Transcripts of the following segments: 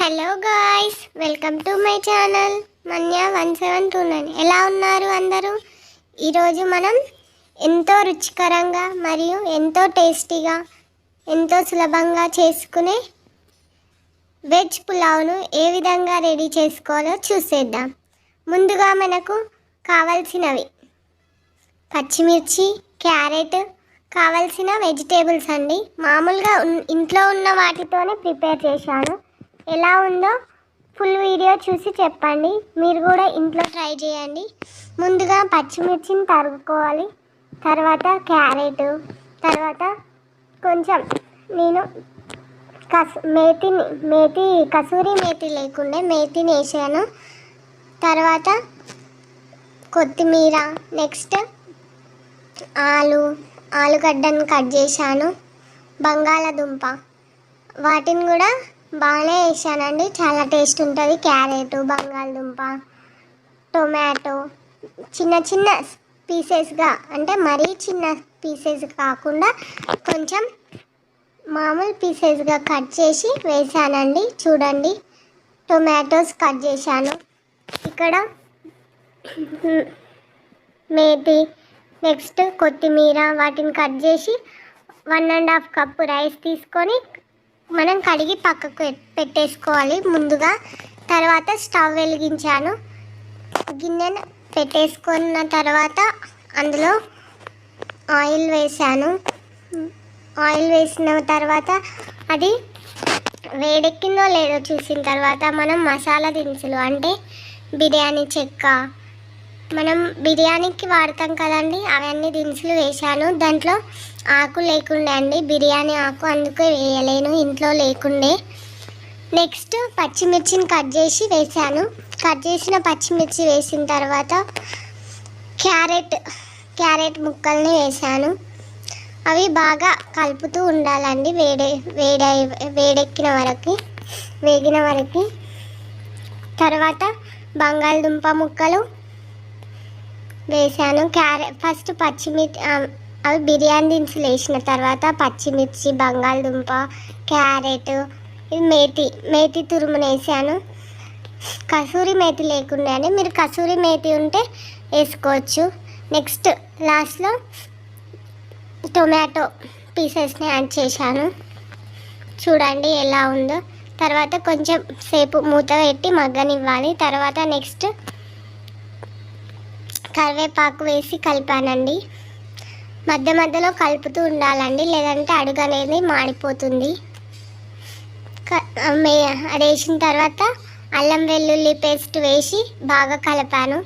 Hello guys welcome to my channel Manya one seven two nine ఎలా ఉన్నారు అందరూ? ఈరోజు మనం ఎంతో రుచికరంగా మరియు ఎంతో టేస్టీగా ఎంతో సులభంగా చేసుకునే వెజ్ పులావ్ను ఏ విధంగా రెడీ చేసుకోవాలో చూసేద్దాం. ముందుగా మనకు కావాల్సినవి పచ్చిమిర్చి క్యారెట్ కావలసిన వెజిటేబుల్స్ అండి. మామూలుగా ఇంట్లో ఉన్న వాటితోనే ప్రిపేర్ చేశాను. ఎలా ఉందో ఫుల్ వీడియో చూసి చెప్పండి. మీరు కూడా ఇంట్లో ట్రై చేయండి. ముందుగా పచ్చిమిర్చిని తరుగుకోవాలి తర్వాత క్యారెట్ తర్వాత కొంచెం నేను కస మేతిని మేతి కసూరి మేతి లేకుండే మేతిని వేసాను. తర్వాత కొత్తిమీర నెక్స్ట్ ఆలు ఆలుగడ్డను కట్ చేశాను. బంగాళదుంప. వాటిని కూడా బాగానే వేసానండి చాలా టేస్ట్ ఉంటుంది. క్యారెట్ బంగాళదుంప టొమాటో చిన్న చిన్న పీసెస్గా అంటే మరీ చిన్న పీసెస్ కాకుండా కొంచెం మామూలు పీసెస్గా కట్ చేసి వేసానండి చూడండి టొమాటోస్ కట్ చేశాను. ఇక్కడ మేతి నెక్స్ట్ కొత్తిమీర వాటిని కట్ చేసి one and half cup rice తీసుకొని మనం కడిగి పక్కకు పెట్టేసుకోవాలి. ముందుగా తర్వాత స్టవ్ వెలిగించాను. గిన్నెను పెట్టేసుకున్న తర్వాత అందులో ఆయిల్ వేసాను ఆయిల్ వేసిన తర్వాత అది వేడెక్కిందో లేదో చూసిన తర్వాత మనం మసాలా దినుసులు అంటే బిర్యానీ చెక్క మనం బిర్యానీకి వాడతాం కదండి అవన్నీ దినుసులు వేశాను. దాంట్లో ఆకు లేకుండే అండి బిర్యానీ ఆకు అందుకే వేయలేను ఇంట్లో లేకుండే. నెక్స్ట్ పచ్చిమిర్చిని కట్ చేసి వేసాను కట్ చేసిన పచ్చిమిర్చి వేసిన తర్వాత క్యారెట్ క్యారెట్ ముక్కల్ని వేసాను అవి బాగా కలుపుతూ ఉండాలండి వేడే వేడే వేడెక్కిన వరకు వేగిన వరకు. తర్వాత బంగాళదుంప ముక్కలు వేసాను క్యారెట్ ఫస్ట్ పచ్చిమిర్చి అవి బిర్యానీ దినుసులు వేసిన తర్వాత పచ్చిమిర్చి బంగాళదుంప క్యారెట్ ఇది మేతి మేతి తురుమును వేసాను కసూరి మేతి లేకుండానే మీరు కసూరి మేతి ఉంటే వేసుకోవచ్చు. నెక్స్ట్ లాస్ట్లో టొమాటో పీసెస్ని యాడ్ చేశాను. చూడండి ఎలా ఉందో. తర్వాత కొంచెం సేపు మూత పెట్టి మగ్గనివ్వాలి. తర్వాత నెక్స్ట్ కరివేపాకు వేసి కలిపానండి. మధ్య మధ్యలో కలుపుతూ ఉండాలండి లేదంటే అడుగు అనేది మాడిపోతుంది. అది వేసిన తర్వాత అల్లం వెల్లుల్లి పేస్ట్ వేసి బాగా కలిపాను.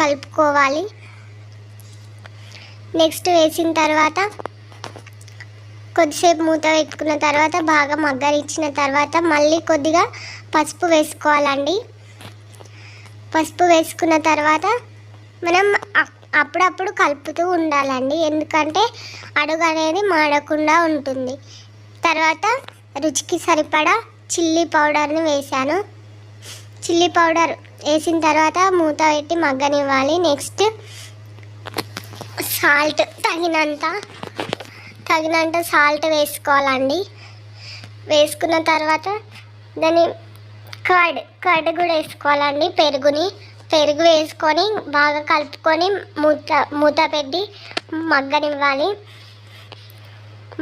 కలుపుకోవాలి. నెక్స్ట్ వేసిన తర్వాత కొద్దిసేపు మూత పెట్టుకున్న తర్వాత బాగా మగ్గరిచ్చిన తర్వాత మళ్ళీ కొద్దిగా పసుపు వేసుకోవాలండి. పసుపు వేసుకున్న తర్వాత మనం అప్పుడప్పుడు కలుపుతూ ఉండాలండి. ఎందుకంటే అడుగు అనేది మాడకుండా ఉంటుంది. తర్వాత రుచికి సరిపడా చిల్లీ పౌడర్ని వేసాను చిల్లీ పౌడర్ వేసిన తర్వాత మూత పెట్టి మగ్గనివ్వాలి. నెక్స్ట్ సాల్ట్ తగినంత తగినంత సాల్ట్ వేసుకోవాలండి. వేసుకున్న తర్వాత దాన్ని కర్డ్ కర్డ్ కూడా వేసుకోవాలండి. పెరుగుని పెరుగు వేసుకొని బాగా కలుపుకొని మూత మూత పెట్టి మగ్గనివ్వాలి.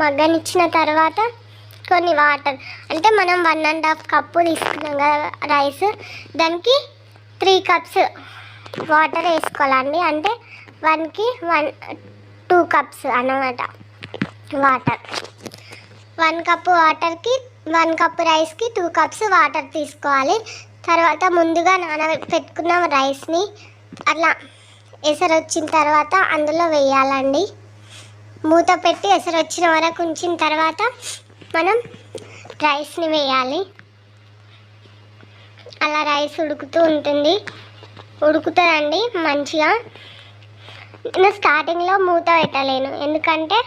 మగ్గనిచ్చిన తర్వాత కొన్ని వాటర్ అంటే మనం వన్ అండ్ హాఫ్ కప్పు తీసుకున్నాం కదా రైస్ దానికి త్రీ కప్స్ వాటర్ వేసుకోవాలండి. అంటే వన్కి వన్ టూ కప్స్ అన్నమాట వాటర్ వన్ కప్ వాటర్కి వన్ కప్ రైస్కి టూ కప్స్ వాటర్ తీసుకోవాలి. తర్వాత ముందుగా నాన పెట్టుకున్న రైస్ని అట్లా ఎసరు వచ్చిన తర్వాత అందులో వేయాలండి. మూత పెట్టి ఎసరు వచ్చిన వరకు ఉంచిన తర్వాత మనం రైస్ని వేయాలి. అలా రైస్ ఉడుకుతూ ఉంటుంది. ఉడుకుతుందండి మంచిగా. నేను స్టార్టింగ్లో మూత పెట్టలేను. ఎందుకంటే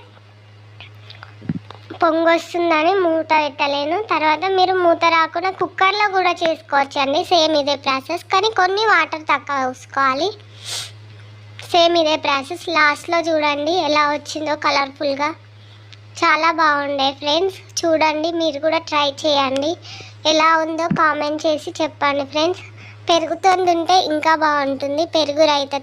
పొంగు వస్తుందని మూత పెట్టలేను. తర్వాత మీరు మూత రాకుండా కుక్కర్లో కూడా చేసుకోవచ్చు అండి సేమ్ ఇదే ప్రాసెస్. కానీ కొన్ని వాటర్ తక్కువ వేసుకోవాలి సేమ్ ఇదే ప్రాసెస్. లాస్ట్లో చూడండి ఎలా వచ్చిందో కలర్ఫుల్గా. చాలా బాగుండే ఫ్రెండ్స్. చూడండి మీరు కూడా ట్రై చేయండి. ఎలా ఉందో కామెంట్ చేసి చెప్పండి ఫ్రెండ్స్. పెరుగుతో తింటే ఇంకా బాగుంటుంది. పెరుగు రైతతో